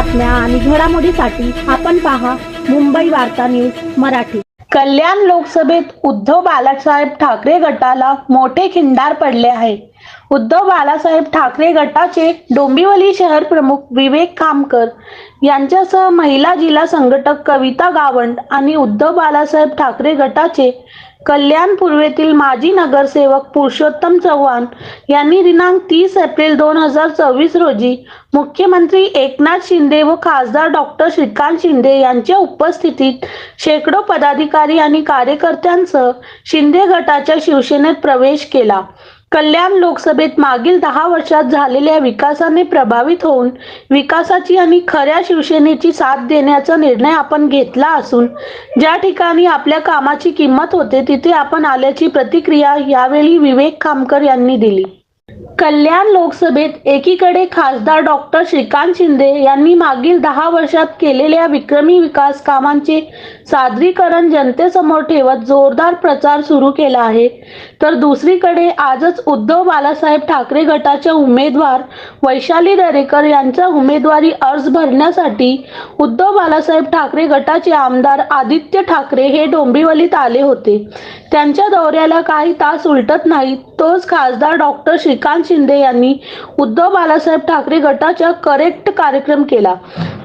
बातम्या आणि घडामोडीसाठी आपण पहा मुंबई वार्ता न्यूज मराठी. कल्याण लोकसभेत उद्धव बाळासाहेब ठाकरे गटाला मोठे खिंडार पडले आहे. उद्धव बाळासाहेब ठाकरे गटाचे डोंबिवली शहर प्रमुख विवेक खामकर यांच्यासह महिला जिल्हा संघटक कविता गावंड आणि उद्धव बाळासाहेब ठाकरे गटाचे कल्याण पूर्वेतील माजी नगरसेवक पुरुषोत्तम चव्हाण यांनी दिनांक तीस एप्रिल दोन हजार चोवीस रोजी मुख्यमंत्री एकनाथ शिंदे व खासदार डॉक्टर श्रीकांत शिंदे यांच्या उपस्थितीत शेकडो पदाधिकारी आणि कार्यकर्त्यांसह शिंदे गटाच्या शिवसेनेत प्रवेश केला. कल्याण लोकसभेत मागील दहा वर्षात झालेल्या विकासाने प्रभावित होऊन विकासाची आणि खऱ्या शिवसेनेची साथ देण्याचा निर्णय आपण घेतला असून ज्या ठिकाणी आपल्या कामाची किंमत होते तिथे आपण आल्याची प्रतिक्रिया यावेळी विवेक खामकर यांनी दिली. कल्याण लोकसभेत एकीकडे खासदार डॉक्टर श्रीकांत शिंदे यांनी मागील दहा वर्षात केलेल्या विक्रमी विकास कामांचे सादरीकरण जनतेसमोर ठेवत जोरदार प्रचार सुरू केला आहे. तर दुसरीकडे आजच उद्धव बाळासाहेब ठाकरे गटाच्या उमेदवार वैशाली दरेकर यांचा उमेदवारी अर्ज भरण्यासाठी उद्धव बाळासाहेब ठाकरे गटाचे आमदार आदित्य ठाकरे हे डोंबिवलीत आले होते. त्यांच्या दौऱ्याला काही तास उलटत नाहीत. तोच खासदार डॉक्टर श्रीकांत शिंदे यांनी उद्धव बाळासाहेब ठाकरे गटाचा करेक्ट कार्यक्रम केला.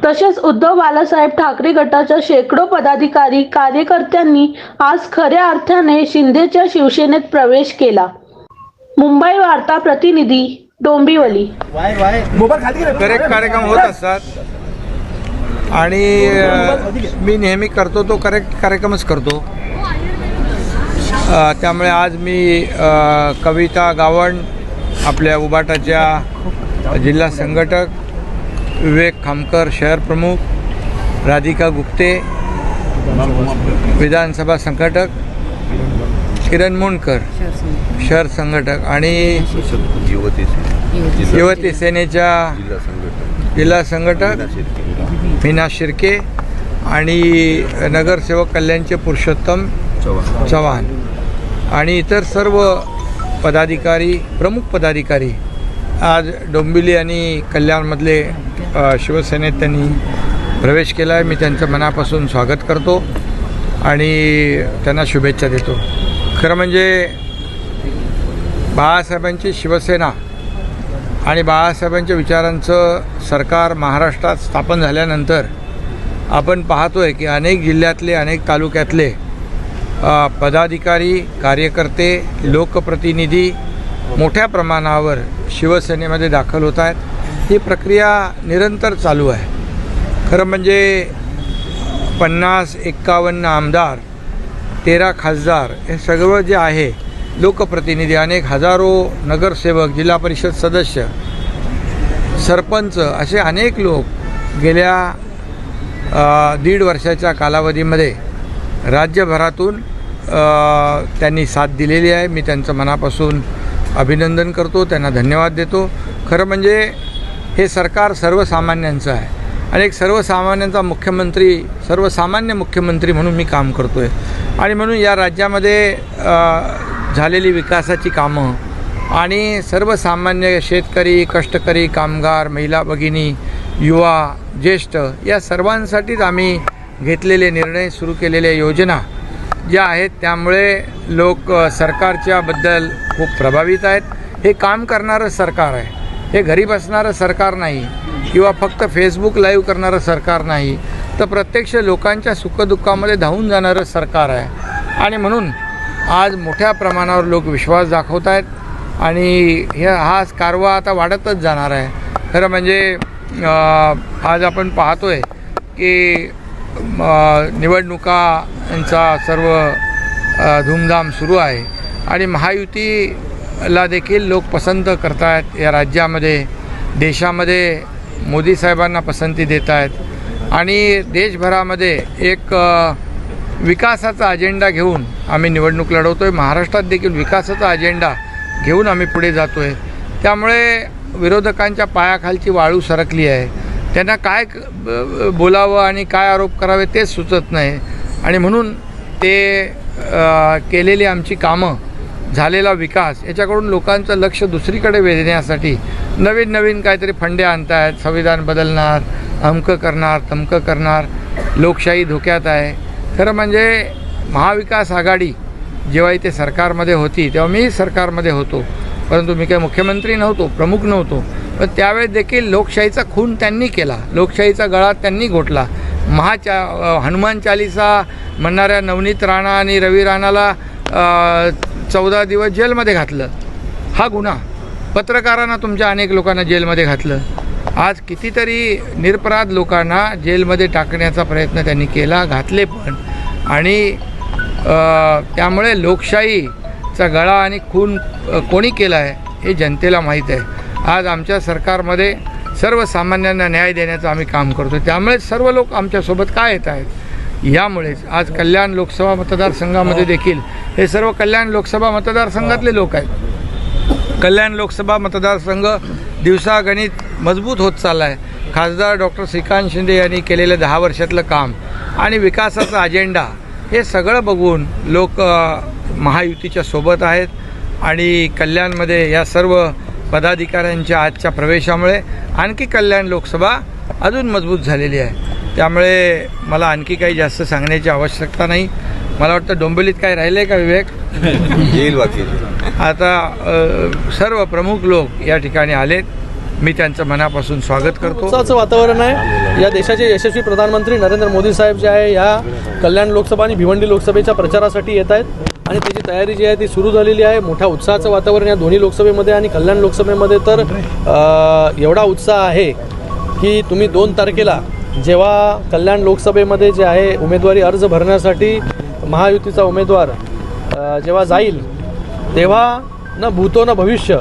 तसेच उद्धव बाळासाहेब ठाकरे गटाच्या शेकडो पदाधिकारी कार्यकर्त्यांनी आज खऱ्या अर्थाने शिंदेच्या शिवसेनेत प्रवेश केला. मुंबई वार्ता प्रतिनिधी डोंबिवली. करेक्ट कार्यक्रम होत असतात. आणि मी नेहमी करतो तो करेक्ट कार्यक्रमच करतो. त्यामुळे आज मी कविता गावण आपल्या उबाटाच्या जिल्हा संघटक विवेक खामकर शहर प्रमुख राधिका गुप्ते विधानसभा संघटक किरण मुंडकर शहर संघटक आणि युवती सेनेच्या जिल्हा संघटक मीना शिर्के आणि नगरसेवक कल्याणचे पुरुषोत्तम चव्हाण. आणि इतर सर्व पदाधिकारी प्रमुख पदाधिकारी आज डोंबिवली आणि कल्याणमधले शिवसेनेत त्यांनी प्रवेश केला आहे मी त्यांचं मनापासून स्वागत करतो आणि त्यांना शुभेच्छा देतो. खरं म्हणजे बाळासाहेबांची शिवसेना आणि बाळासाहेबांच्या विचारांचं सरकार महाराष्ट्रात स्थापन झाल्यानंतर आपण पाहतो आहे की अनेक जिल्ह्यातले अनेक तालुक्यातले पदाधिकारी कार्यकर्ते लोकप्रतिनिधी मोठ्या प्रमाणावर शिवसेनेमध्ये दाखल होत आहेत. ही प्रक्रिया निरंतर चालू आहे. खरं म्हणजे पन्नास एक्कावन्न आमदार तेरा खासदार हे सगळं जे आहे लोकप्रतिनिधी अनेक हजारो नगरसेवक जिल्हा परिषद सदस्य सरपंच असे अनेक लोक गेल्या दीड वर्षाच्या कालावधीमध्ये राज्यभरातून त्यांनी साथ दिलेली आहे. मी त्यांचं मनापासून अभिनंदन करतो. त्यांना धन्यवाद देतो. खरं म्हणजे हे सरकार सर्वसामान्यांचं आहे. आणि एक सर्वसामान्यांचा मुख्यमंत्री सर्वसामान्य मुख्यमंत्री म्हणून मी काम करतो आहे आणि म्हणून या राज्यामध्ये झालेली विकासाची कामं आणि सर्वसामान्य शेतकरी कष्टकरी कामगार महिला भगिनी युवा ज्येष्ठ या सर्वांसाठीच आम्ही घेतलेले निर्णय सुरू केलेल्या योजना ज्या आहेत त्यामुळे लोक सरकारच्याबद्दल खूप प्रभावित आहेत. हे काम करणारं सरकार आहे. हे घरी बसणारं सरकार नाही किंवा फक्त फेसबुक लाईव्ह करणारं सरकार नाही तर प्रत्यक्ष लोकांच्या सुखदुःखामध्ये धावून जाणारं सरकार आहे. आणि म्हणून आज मोठ्या प्रमाणावर लोक विश्वास दाखवत आहेत आणि हे हा कारवा आता वाढतच जाणार आहे. खरं म्हणजे आज आपण पाहतो आहे की म, निवडणुका यांचा सर्व धूमधाम सुरू आहे. आणि महायुतीला देखील लोक पसंत करत आहेत या राज्यामध्ये देशामध्ये मोदी साहेबांना पसंती देत आहेत आणि देशभरामध्ये एक विकासाचा अजेंडा घेऊन आम्ही निवडणूक लढवतो आहे महाराष्ट्रात देखील विकासाचा अजेंडा घेऊन आम्ही पुढे जातो आहे त्यामुळे विरोधकांच्या पायाखालची वाळू सरकली आहे. त्यांना काय बोलावं आणि काय आरोप करावे तेच सुचत नाही. आणि म्हणून ते केलेली आमची कामं झालेला विकास याच्याकडून लोकांचं लक्ष दुसरीकडे वेधण्यासाठी नवीन नवीन काहीतरी फंडे आणतायत. संविधान बदलणार अमकं करणार तमकं करणार लोकशाही धोक्यात आहे. खरं म्हणजे महाविकास आघाडी जेव्हा इथे सरकारमध्ये होती तेव्हा मी सरकारमध्ये होतो. परंतु मी काही मुख्यमंत्री नव्हतो प्रमुख नव्हतो. पण त्यावेळेस देखील लोकशाहीचा खून त्यांनी केला. लोकशाहीचा गळा त्यांनी घोटला. महाचा हनुमान चालिसा म्हणणाऱ्या नवनीत राणा आणि रवी राणाला चौदा दिवस जेलमध्ये घातलं. हा गुन्हा. पत्रकारांना तुमच्या अनेक लोकांना जेलमध्ये घातलं. आज कितीतरी निरपराध लोकांना जेलमध्ये टाकण्याचा प्रयत्न त्यांनी केला घातले पण. आणि त्यामुळे लोकशाहीचा गळा आणि खून कोणी केला आहे हे जनतेला माहीत आहे. आज आमच्या सरकारमध्ये सर्वसामान्यांना न्याय देण्याचं आम्ही काम करतो. त्यामुळे सर्व लोक आमच्यासोबत काय येत आहेत? यामुळेच आज कल्याण लोकसभा मतदारसंघामध्ये देखील हे सर्व कल्याण लोकसभा मतदारसंघातले लोक आहेत. कल्याण लोकसभा मतदारसंघ दिवसागणित मजबूत होत चालला आहे खासदार डॉक्टर श्रीकांत शिंदे यांनी केलेलं दहा वर्षातलं काम आणि विकासाचा अजेंडा हे सगळं बघून लोक महायुतीच्या सोबत आहेत आणि कल्याणमध्ये या सर्व पदाधिकाऱ्यांच्या आजच्या प्रवेशामुळे आणखी कल्याण लोकसभा अजून मजबूत झालेली आहे. त्यामुळे मला आणखी काही जास्त सांगण्याची आवश्यकता नाही. मला वाटतं डोंबिवलीत काय राहिलं आहे का विवेक? येईल वकील. आता सर्व प्रमुख लोक या ठिकाणी आलेत. मी त्यांचं मनापासून स्वागत करतो. उत्साहाचं वातावरण आहे. या देशाचे यशस्वी प्रधानमंत्री नरेंद्र मोदी साहेब जे आहे या कल्याण लोकसभा आणि भिवंडी लोकसभेच्या प्रचारासाठी येत आहेत. आणि त्याची तयारी जी आहे ती सुरू झालेली आहे. मोठ्या उत्साहाचं वातावरण या दोन्ही लोकसभेमध्ये आणि कल्याण लोकसभेमध्ये. तर एवढा उत्साह आहे की तुम्ही दोन तारखेला जेव्हा कल्याण लोकसभेमध्ये जे आहे उमेदवारी अर्ज भरण्यासाठी महायुतीचा उमेदवार जेव्हा जाईल तेव्हा न भूतो न भविष्य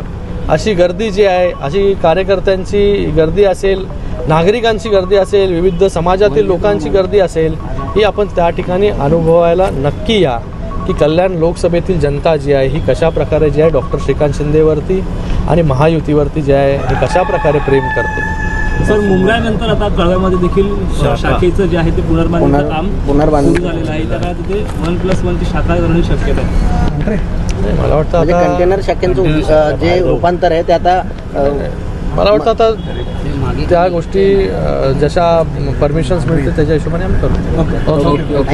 अशी गर्दी जी आहे अशी कार्यकर्त्यांची गर्दी असेल नागरिकांची गर्दी असेल विविध समाजातील लोकांची गर्दी असेल ही आपण त्या ठिकाणी अनुभवायला नक्की या की कल्याण लोकसभेतील जनता जी आहे ही कशा प्रकारे जी आहे डॉक्टर श्रीकांत शिंदेवरती आणि महायुतीवरती जे आहे हे कशा प्रकारे प्रेम करते. सर मुंबईनंतर आता कळव्यामध्ये देखील शाखेचं जे आहे ते पुनर्बांधणीचं काम पुनर्बांधणी. झालेलं आहे. त्या तिथे वन प्लस वनची शाखा करण्याची शक्यता आहे. नाही, मला वाटतं म्हणजे आता कंटेनर शाखेचं जे रूपांतर आहे ते आता अ, मला वाटतं आता त्या गोष्टी अ, जशा परमिशन्स मिळते त्याच्या हिशोबाने आम्ही करतो थँक